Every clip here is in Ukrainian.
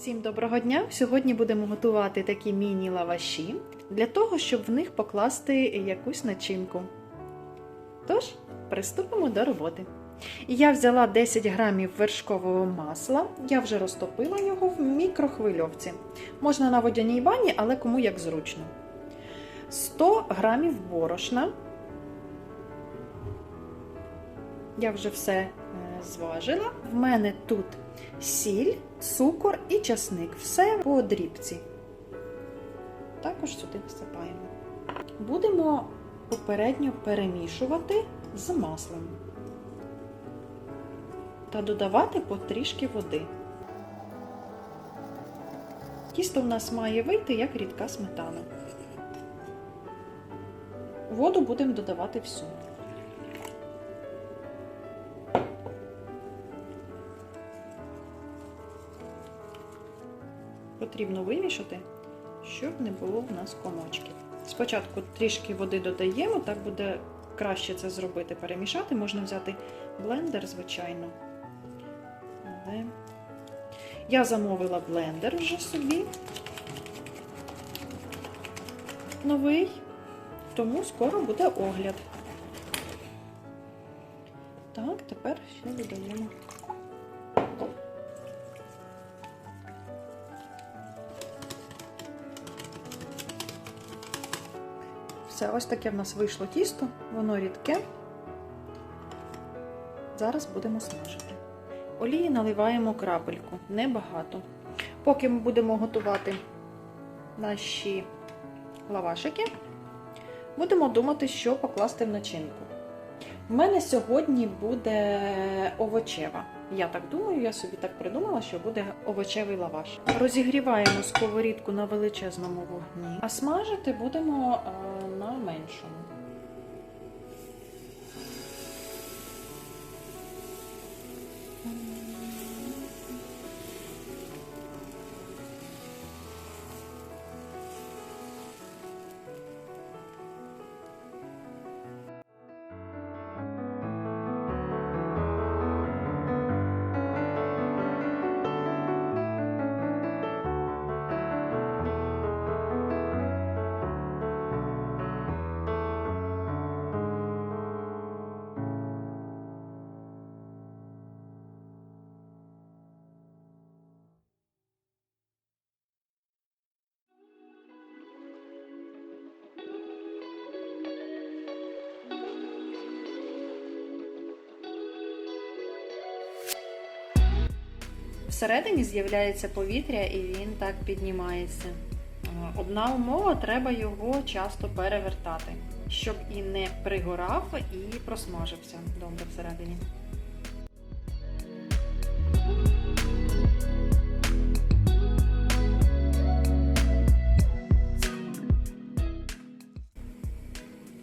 Всім доброго дня! Сьогодні будемо готувати такі міні-лаваші для того, щоб в них покласти якусь начинку. Тож, приступимо до роботи. Я взяла 10 грамів вершкового масла, я вже розтопила його в мікрохвильовці. Можна на водяній бані, але кому як зручно. 100 грамів борошна. Я вже все е, зважила. В мене тут сіль, цукор і часник. Все по дрібці. Також сюди насипаємо. Будемо попередньо перемішувати з маслом та додавати потрішки води. Тісто в нас має вийти як рідка сметана. Воду будемо додавати всю. Потрібно вимішати, щоб не було в нас комочків. Спочатку трішки води додаємо, так буде краще це зробити, перемішати. Можна взяти блендер, звичайно. Але я замовила блендер вже собі. Новий, тому скоро буде огляд. Так, тепер ще додаємо. Все, ось таке в нас вийшло тісто, воно рідке. Зараз будемо смажити. Олії наливаємо крапельку, небагато. Поки ми будемо готувати наші лавашики, будемо думати, що покласти в начинку. У мене сьогодні буде овочева. Я так думаю, я собі так придумала, що буде овочевий лаваш. Розігріваємо сковорідку на величезному вогні, а смажити будемо е, на Всередині з'являється повітря і він так піднімається. Е, Одна умова, треба його часто перевертати, щоб і не пригорав, і просмажився добре всередині.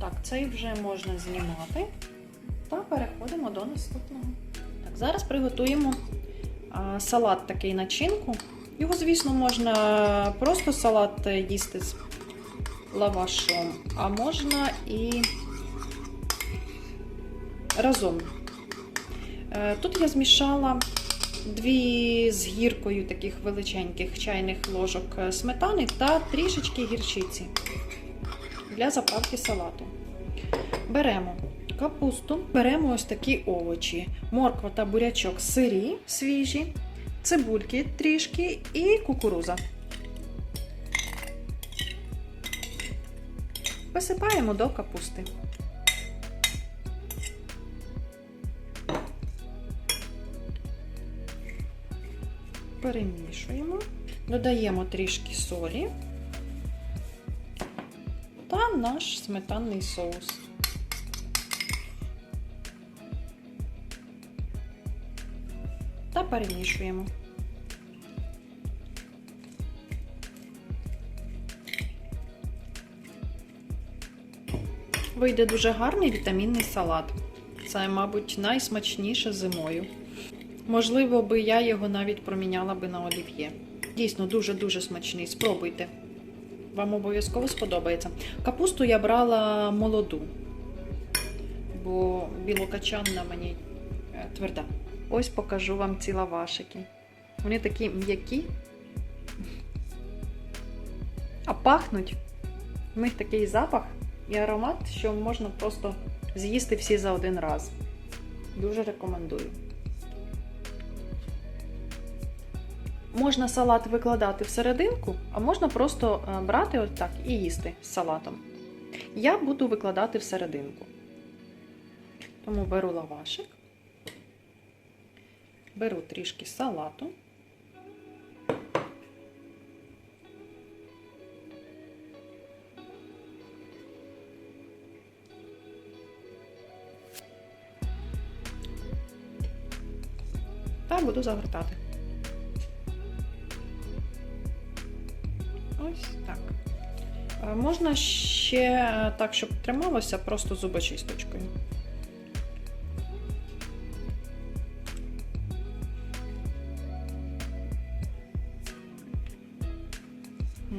Так, цей вже можна знімати. Та переходимо до наступного. Так, зараз приготуємо салат такий начинку. Його, звісно, можна просто салат їсти з лавашом, а можна і разом. Е, Тут я змішала дві з гіркою таких величеньких чайних ложок сметани та трішечки гірчиці для заправки салату. Беремо капусту, беремо ось такі овочі, морква та бурячок сирі, свіжі, цибульки трішки і кукуруза. Висипаємо до капусти. Перемішуємо, додаємо трішки солі та наш сметанний соус. Перемішуємо. Вийде дуже гарний вітамінний салат. Це, мабуть, найсмачніше зимою. Можливо, би я його навіть проміняла би на олів'є. Дійсно, дуже-дуже смачний. Спробуйте. Вам обов'язково сподобається. Капусту я брала молоду, бо білокачанна мені е, тверда. Ось покажу вам ці лавашики. Вони такі м'які, А пахнуть. В них такий запах і аромат, що можна просто з'їсти всі за один раз. Дуже рекомендую. Можна салат викладати всерединку, а можна просто е, брати ось так і їсти з салатом. Я буду викладати всерединку. Тому беру лавашик, беру трішки салату. Та буду загортати. Ось так. Можна ще е, так, щоб трималося, просто зубочисточкою.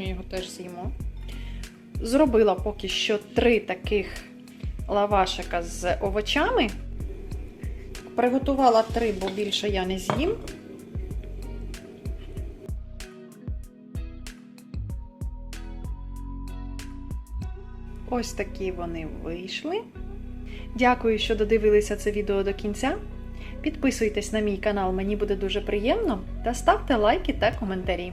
Ми його теж з'їмо. Зробила поки що три таких лавашика з овочами. Приготувала три, бо більше я не з'їм. Ось такі вони вийшли. Дякую, що додивилися це відео до кінця. Підписуйтесь на мій канал, мені буде дуже приємно, та ставте лайки та коментарі.